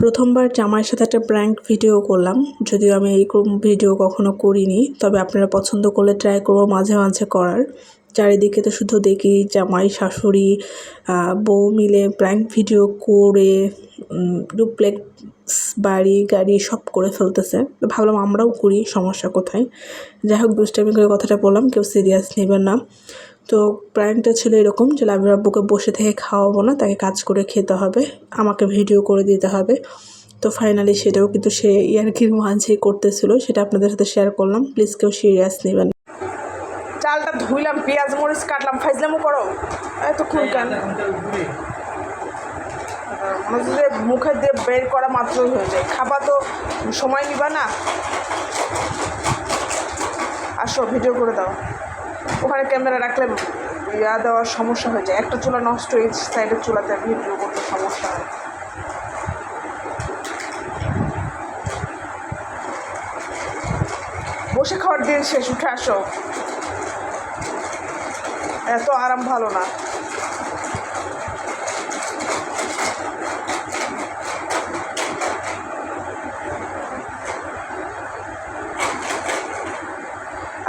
প্রথমবার জামাইয়ের সাথে একটা ব্র্যাঙ্ক ভিডিও করলাম। যদিও আমি এইরকম ভিডিও কখনো করিনি, তবে আপনারা পছন্দ করলে ট্রাই করব মাঝে মাঝে করার। চারিদিকে তো শুধু দেখি জামাই, শাশুড়ি বউ মিলে প্র্যাঙ্ক ভিডিও করে ডুপ্লেক্স বাড়ি, গাড়ি সব করে ফেলতেছে। ভাবলাম আমরাও করি, সমস্যা কোথায়? যাই হোক দুষ্টামি করে কথাটা বললাম, কেউ সিরিয়াস নেবেন না। তো প্ল্যানটা ছিল এরকম যে লাভের আব্বুকে বসে থেকে খাওয়াবো না, তাকে কাজ করে খেতে হবে, আমাকে ভিডিও করে দিতে হবে। তো ফাইনালি সেটাও কিন্তু সে ইয়ার্কির মাঝেই করতেছিল, সেটা আপনাদের সাথে শেয়ার করলাম প্লিজ কেউ সিরিয়াস নেবেন চালটা ধুইলাম, পেঁয়াজ, মরিচ কাটলাম, ফাইজলামও করো। এত খুন কেন? মনে মুখে দিয়ে বের করা মাত্রই হয়ে যায়। খাবার তো সময় নিবা না? আসো ভিডিও করে দাও। ওখানে ক্যামেরা রাখলে ইয়া দেওয়ার সমস্যা হয়ে যায়। একটা চুলা নষ্ট এই সাইডের চুলাতে ভিডিও করতে সমস্যা হয়। বসে খাওয়ার দিন শেষ, উঠে আসো। এত আরাম ভালো না।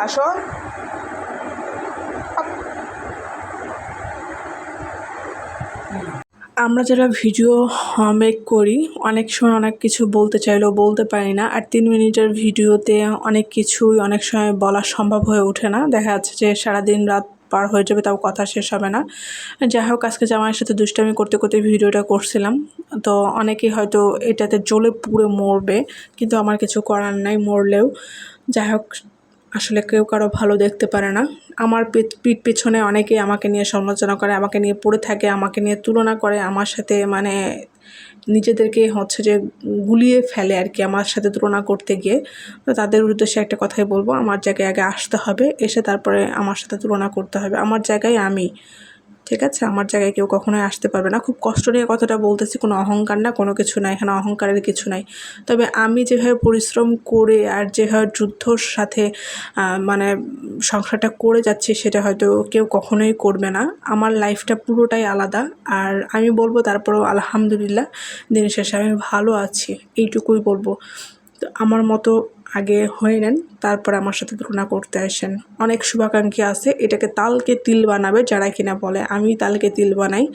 আসো আমরা যারা ভিডিও মেক করি, অনেক সময় অনেক কিছু বলতে চাইলেও বলতে পারি না। আর তিন মিনিটের ভিডিওতে অনেক কিছুই অনেক সময় বলা সম্ভব হয়ে ওঠে না। দেখা যাচ্ছে যে সারাদিন রাত পার হয়ে যাবে, তাও কথা শেষ হবে না। যাই হোক, আজকে জামাইয়ের সাথে দুষ্টামি করতে করতে ভিডিওটা করছিলাম। তো অনেকেই হয়তো এটাতে জ্বলে পুড়ে মরবে, কিন্তু আমার কিছু করার নাই, মরলেও। যাই হোক আসলে কেউ কারও ভালো দেখতে পারে না। আমার পিঠ পিছনে অনেকেই আমাকে নিয়ে সমালোচনা করে, আমাকে নিয়ে পড়ে থাকে, আমাকে নিয়ে তুলনা করে, আমার সাথে মানে নিজেদেরকে হচ্ছে যে গুলিয়ে ফেলে আর কি আমার সাথে তুলনা করতে গিয়ে। তো তাদের উদ্দেশ্যে একটা কথাই বলব, আমার জায়গায় আগে আসতে হবে, এসে তারপরে আমার সাথে তুলনা করতে হবে। আমার জায়গায় আমি। ঠিক আছে? আমার জায়গায় কেউ কখনোই আসতে পারবে না। খুব কষ্ট নিয়ে কথাটা বলতেছি, কোনো অহংকার না, কোনো কিছু নাই, এখানে অহংকারের কিছু নাই। তবে আমি যেভাবে পরিশ্রম করে আর যেভাবে যুদ্ধর সাথে মানে সংসারটা করে যাচ্ছি, সেটা হয়তো কেউ কখনোই করবে না। আমার লাইফটা পুরোটাই আলাদা। আর আমি বলব, তারপরেও আলহামদুলিল্লাহ, দিন শেষে আমি ভালো আছি। এইটুকুই বলব। তো আমার মতো আগে হয়ে নেন, তারপর আমার সাথে তুলনা করতে আসেন। অনেক শুভাকাঙ্ক্ষী আছে, এটাকে তালকে তিল বানাবে, যারা কিনা বলে, আমি তালকে তিল বানাই।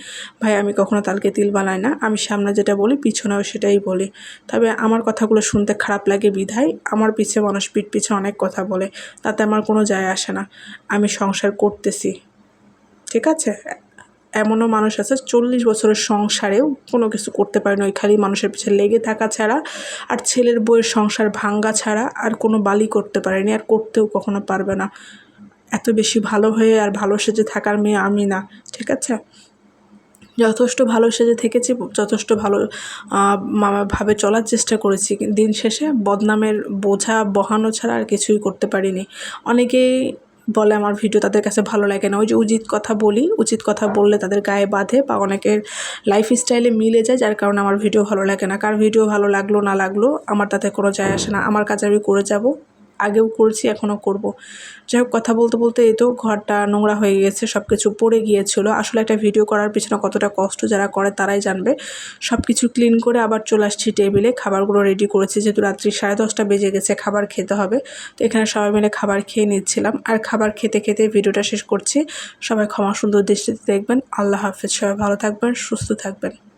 ভাই, আমি কখনো তালকে তিল বানাই না, আমি সামনে যেটা বলি, পিছনেও সেটাই বলি। তবে আমার কথাগুলো শুনতে খারাপ লাগে বিধায়, আমার পিছে মানুষ পিঠ পিছে অনেক কথা বলে, তাতে আমার কোনো যায় আসে না। আমি সংসার করতেছি। ঠিক আছে? এমনও মানুষ আছে, চল্লিশ বছরের সংসারেও কোনো কিছু করতে পারে না, ওই খালি মানুষের পিছনে লেগে থাকা ছাড়া, আর ছেলের বইয়ের সংসার ভাঙ্গা ছাড়া আর কোনো বালি করতে পারেনি, আর করতেও কখনো পারবে না। এত বেশি ভালো হয়ে আর ভালো সেজে থাকার মেয়ে আমি না, ঠিক আছে? যথেষ্ট ভালো সেজে থেকেছি, যথেষ্ট ভালো ভাবে চলার চেষ্টা করেছি। দিন শেষে বদনামের বোঝা বহানো ছাড়া আর কিছুই করতে পারিনি। অনেকেই বলে আমার ভিডিও তাদের কাছে ভালো লাগে না। ওই যে উচিত কথা বলি, উচিত কথা বললে তাদের গায়ে বাঁধে বা অনেকের লাইফ স্টাইলে মিলে যায়, যার কারণে আমার ভিডিও ভালো লাগে না। কার ভিডিও ভালো লাগল, না লাগল, আমার তাতে কোনো যায় আসে না। আমার কাজ আমি করে যাব। আগেও করছি, এখনও করব। যাই হোক, কথা বলতে বলতে এই তো ঘরটা নোংরা হয়ে গেছে সব কিছু পড়ে গিয়েছিল। আসলে একটা ভিডিও করার পিছনে কতটা কষ্ট যারা করে তারাই জানবে। সব কিছু ক্লিন করে আবার চলে আসছি টেবিলে, খাবারগুলো রেডি করেছি, যেহেতু রাত্রি সাড়ে দশটা বেজে গেছে, খাবার খেতে হবে। তো এখানে সবাই মিলে খাবার খেয়ে নিচ্ছিলাম। আর খাবার খেতে খেতে ভিডিওটা শেষ করছি। সবাই ক্ষমা সুন্দর দৃষ্টিতে দেখবেন। আল্লাহ হাফিজ। সবাই ভালো থাকবেন, সুস্থ থাকবেন।